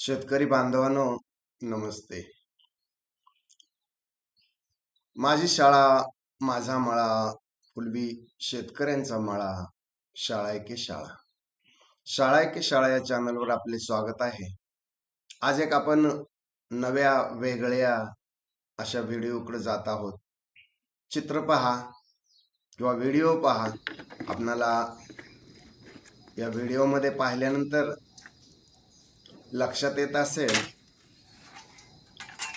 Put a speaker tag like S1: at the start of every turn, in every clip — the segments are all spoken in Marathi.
S1: शेतकरी बांधवांनो नमस्ते. माझी शाळा माझा मळा पूर्वी शेतकऱ्यांचा मळा शाळा एके शाळा. शाळा एके शाळा या चॅनलवर आपले स्वागत आहे. आज एक आपण नव्या वेगळ्या अशा व्हिडिओकडे जात आहोत. चित्र पहा किंवा व्हिडिओ पहा. आपणाला या व्हिडिओमध्ये पाहिल्यानंतर लक्षात येत असेल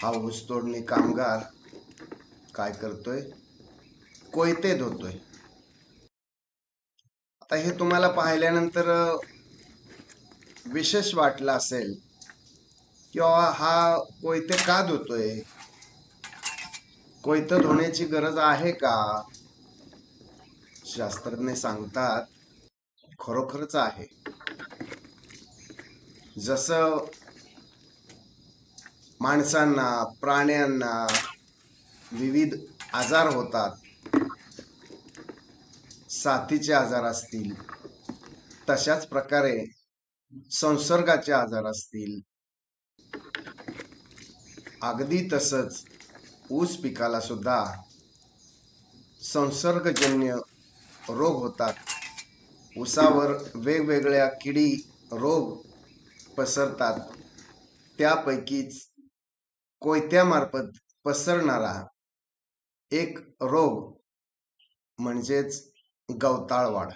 S1: हा ऊसतोडणी कामगार काय करतोय? कोयते धुतोय आता हे तुम्हाला पाहिल्यानंतर विशेष वाटलं असेल किंवा हा कोयते का धुतोय? कोयतं धुण्याची गरज आहे का? शास्त्रज्ञ सांगतात खरोखरच आहे. जसं माणसांना प्राण्यांना विविध आजार होतात. साथीचे आजार असतील तशाच प्रकारे संसर्गाचे आजार असतील. अगदी तसंच ऊस पिकाला सुद्धा संसर्गजन्य रोग होतात. ऊसावर वेगवेगळ्या किडी रोग पसरतात. त्यापैकीच कोयत्यामार्फत पसरणारा एक रोग म्हणजेच गवताळवाढ.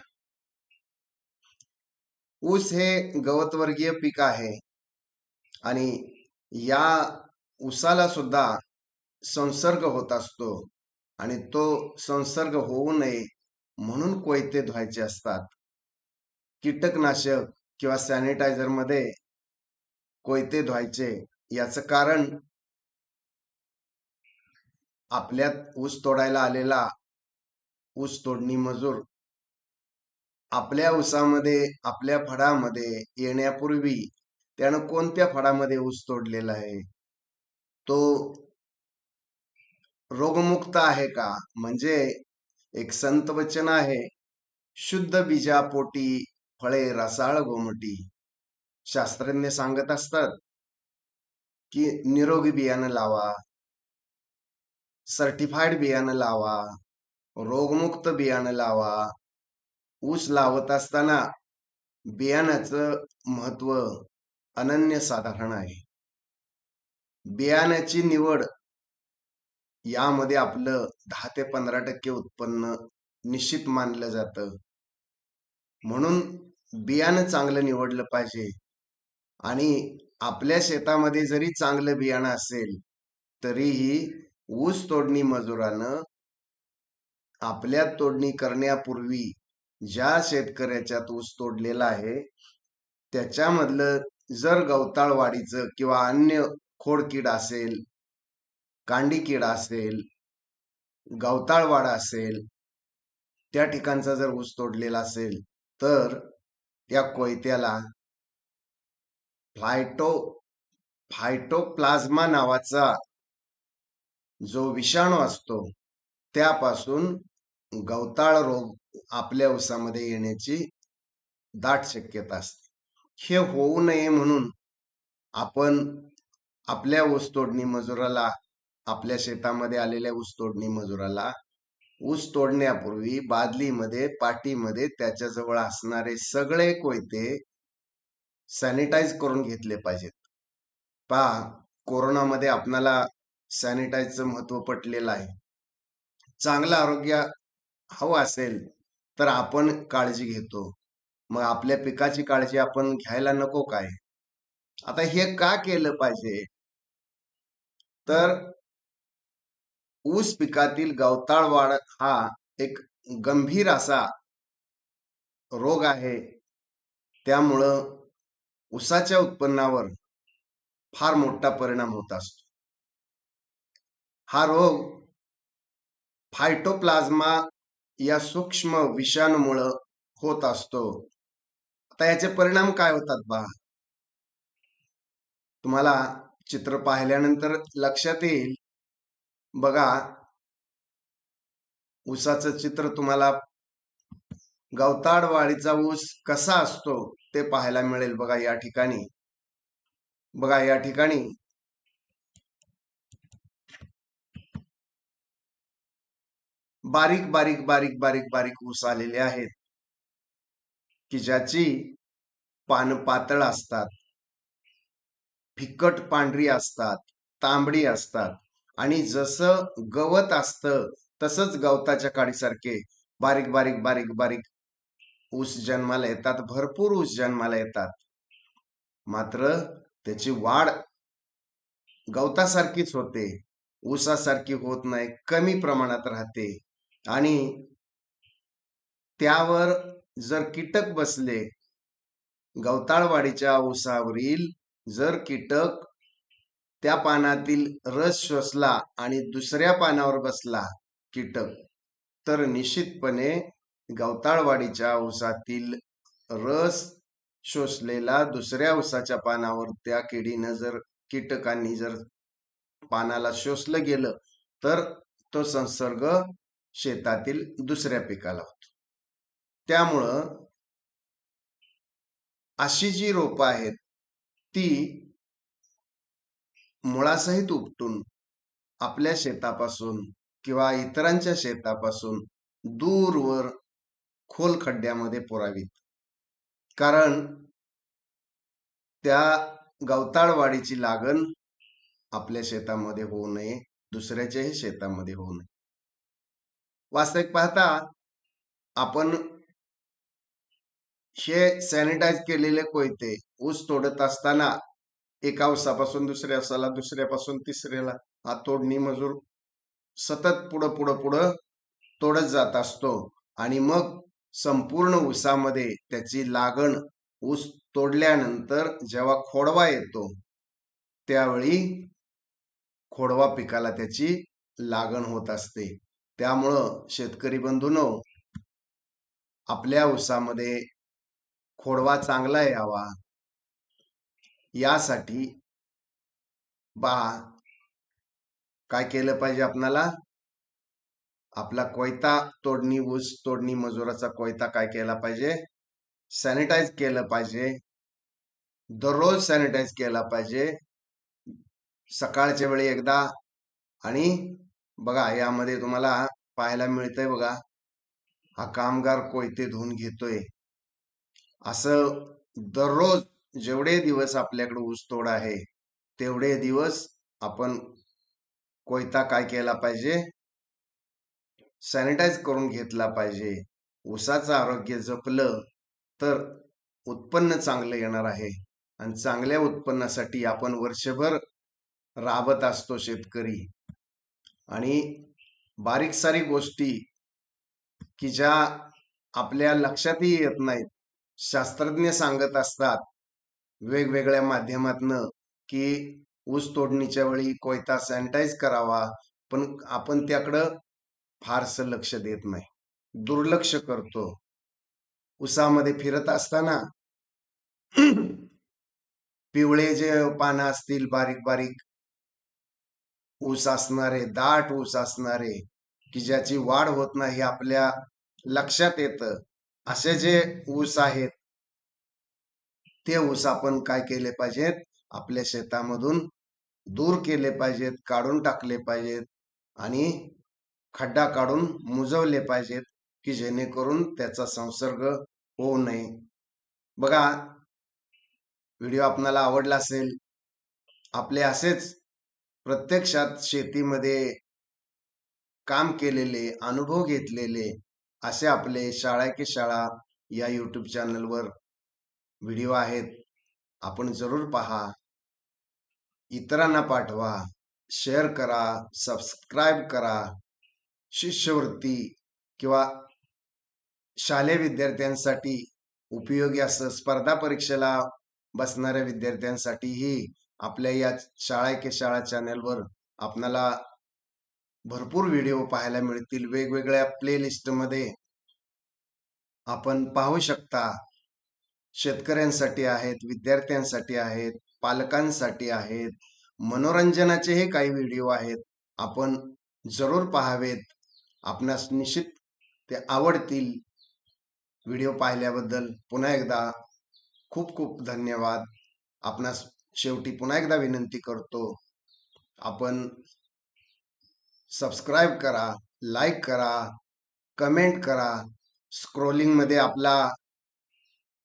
S1: ऊस हे गवतवर्गीय पीक आहे आणि या ऊसाला सुद्धा संसर्ग होत असतो आणि तो संसर्ग होऊ नये म्हणून कोयते धुवायचे असतात. कीटकनाशक किंवा सॅनिटायझरमध्ये कोयते धुवायचे याचं कारण आपल्यात ऊस तोडायला आलेला ऊस तोडणी मजूर आपल्या ऊसामध्ये आपल्या फडामध्ये येण्यापूर्वी त्यानं कोणत्या फडामध्ये ऊस तोडलेला आहे? तो रोगमुक्त आहे का? म्हणजे एक संत वचन आहे शुद्ध बीजापोटी फळे रसाळ गोमटी. शास्त्रज्ञ सांगत असतात की निरोगी बियाणं लावा सर्टिफाईड बियाणं लावा रोगमुक्त बियाणं लावा. ऊस लावत असताना बियाण्याचं महत्त्व अनन्यसाधारण आहे. बियाण्याची निवड यामध्ये आपलं दहा ते पंधरा टक्के उत्पन्न निश्चित मानलं जातं. म्हणून बियाणं चांगलं निवडलं पाहिजे. आणि आपल्या शेतामध्ये जरी चांगलं बियाणं असेल तरीही ऊस तोडणी मजुरानं आपल्या तोडणी करण्यापूर्वी ज्या शेतकऱ्याच्यात ऊस तोडलेला आहे त्याच्यामधलं जर गवताळ वाढीचं किंवा अन्य खोडकीड असेल कांडी कीड असेल गवताळ वाढ असेल त्या ठिकाणचा जर ऊस तोडलेला असेल तर त्या कोयत्याला फायटो फायटोप्लाझ्मा नावाचा जो विषाणू असतो त्यापासून गवताळ रोग आपल्या ऊसामध्ये येण्याची दाट शक्यता असते. हे होऊ नये म्हणून आपण आपल्या ऊसतोडणी मजुराला आपल्या शेतामध्ये आलेल्या ऊसतोडणी मजुराला ऊस तोडण्यापूर्वी बादलीमध्ये पाटीमध्ये त्याच्याजवळ असणारे सगळे कोयते सॅनिटाईज करून घेतले पाहिजेत. पहा कोरोनामध्ये आपणाला सॅनिटाईजचं महत्त्व पटलेलं आहे. चांगलं आरोग्य हवं असेल तर आपण काळजी घेतो. मग आपल्या पिकाची काळजी आपण घ्यायला नको काय? आता हे का केलं पाहिजे? तर ऊस पिकातील गवताळ वाढ हा एक गंभीर असा रोग आहे. त्यामुळं ऊसाच्या उत्पन्नावर फार मोठा परिणाम होत असतो. हा रोग फायटोप्लाझ्मा या सूक्ष्म विषाणूमुळं होत असतो. आता याचे परिणाम काय होतात बा तुम्हाला चित्र पाहिल्यानंतर लक्षात येईल. बघा. ऊसाचं चित्र तुम्हाला गवताड वाढीचा ऊस कसा असतो ते पाहायला मिळेल. बघा या ठिकाणी. बघा या ठिकाणी. बारीक बारीक बारीक बारीक बारीक ऊस आलेले आहेत. की ज्याची पान पातळ असतात. फिकट पांढरी असतात. तांबडी असतात. आणि जसं गवत असतं तसंच गवताच्या काडीसारखे बारीक बारीक बारीक बारीक ऊस जन्माला येतात भरपूर ऊस जन्माला येतात. मात्र त्याची वाढ गवतासारखीच होते. ऊसासारखी होत नाही कमी प्रमाणात राहते. आणि त्यावर जर कीटक बसले गवताळवाडीच्या ऊसावरील जर कीटक त्या पानातील रस शोषला आणि दुसऱ्या पानावर बसला कीटक तर निश्चितपणे गवताळवाडीच्या ऊसातील रस शोषलेला दुसऱ्या ऊसाच्या पानावर त्या किडीनं जर कीटकांनी जर पानाला शोषलं गेलं तर तो संसर्ग शेतातील दुसऱ्या पिकाला होतो. त्यामुळं अशी जी रोपं आहेत ती मुळासहित उपटून आपल्या शेतापासून किंवा इतरांच्या शेतापासून दूरवर खोल खड्ड्यामध्ये पुरावीत कारण त्या गवताळवाडीची लागण आपल्या शेतामध्ये होऊ नये दुसऱ्याच्याही शेतामध्ये होऊ नये. वास्तविक पाहता आपण हे सॅनिटाईज केलेले कोयते ऊस तोडत असताना एका ऊसापासून दुसऱ्या उसाला दुसऱ्यापासून तिसऱ्याला हा तोडणी मजूर सतत पुढं पुढं पुढं तोडत जात असतो. आणि मग संपूर्ण ऊसामध्ये त्याची लागण ऊस तोडल्यानंतर जेव्हा खोडवा येतो त्यावेळी खोडवा पिकाला त्याची लागण होत असते. त्यामुळं शेतकरी बंधूनो आपल्या ऊसामध्ये खोडवा चांगला यावा यासाठी बा काय केलं पाहिजे आपणाला? आपला कोयता तोडणी ऊस तोडणी मजुराचा कोयता काय केला पाहिजे? सॅनिटाईज केलं पाहिजे. दररोज सॅनिटाईज केला पाहिजे. सकाळच्या वेळी एकदा. आणि बघा यामध्ये तुम्हाला पाहायला मिळतंय बघा हा कामगार कोयते धुवून घेतोय. असं दररोज जेवढे दिवस आपल्याकडे ऊसतोड आहे तेवढे दिवस आपण कोयता काय केला पाहिजे? सॅनिटाईज करून घेतला पाहिजे. ऊसाचं आरोग्य जपलं तर उत्पन्न चांगलं येणार आहे. आणि चांगल्या उत्पन्नासाठी आपण वर्षभर राबत असतो शेतकरी. आणि बारीक सारी गोष्टी की ज्या आपल्या लक्षातही येत नाहीत. शास्त्रज्ञ सांगत असतात वेगवेगळ्या माध्यमातनं की ऊस तोडणीच्या वेळी कोयता सॅनिटाईज करावा. पण आपण त्याकडं फारसं लक्ष देत नाही. दुर्लक्ष करतो. ऊसामध्ये फिरत असताना पिवळे जे पानं असतील बारीक बारीक ऊस असणारे दाट ऊस असणारे की ज्याची वाढ होत नाही आपल्या लक्षात येतं. असे जे ऊस आहेत ते ऊस आपण काय केले पाहिजेत? आपल्या शेतामधून दूर केले पाहिजेत काढून टाकले पाहिजेत आणि खड्डा काढून मुजवले पाहिजेत की जेणेकरून त्याचा संसर्ग होऊ नये. बघा व्हिडिओ आपणाला आवडला असेल आपले असेच प्रत्यक्षात शेतीमध्ये काम केलेले अनुभव घेतलेले असे आपले शाळा की शाळा या यूट्यूब चॅनलवर व्हिडिओ आहेत आपण जरूर पहा. इतरांना पाठवा शेअर करा सबस्क्राईब करा. शिष्यवृत्ती किंवा शालेय विद्यार्थ्यांसाठी उपयोगी असं स्पर्धा परीक्षेला बसणाऱ्या विद्यार्थ्यांसाठीही आपल्या या शाळा के शाळा चॅनेलवर आपणाला भरपूर व्हिडिओ पाहायला मिळतील. वेगवेगळ्या प्लेलिस्टमध्ये आपण पाहू शकता. शेतकऱ्यांसाठी आहेत विद्यार्थ्यांसाठी आहेत पालकांसाठी आहेत मनोरंजनाचेही काही व्हिडिओ आहेत. आपण जरूर पाहावेत. आपणास निश्चित ते आवडतील. व्हिडिओ पाहिल्याबद्दल पुन्हा एकदा खूप खूप धन्यवाद. आपणास शेवटी पुन्हा एकदा विनंती करतो आपण सबस्क्राईब करा लाईक करा कमेंट करा. स्क्रोलिंगमध्ये आपला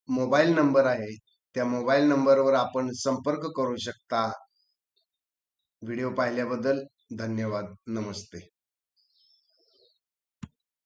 S1: मोबाईल नंबर आहे. त्या मोबाईल नंबरवर आपण संपर्क करू शकता. व्हिडिओ पाहिल्याबद्दल धन्यवाद. नमस्ते.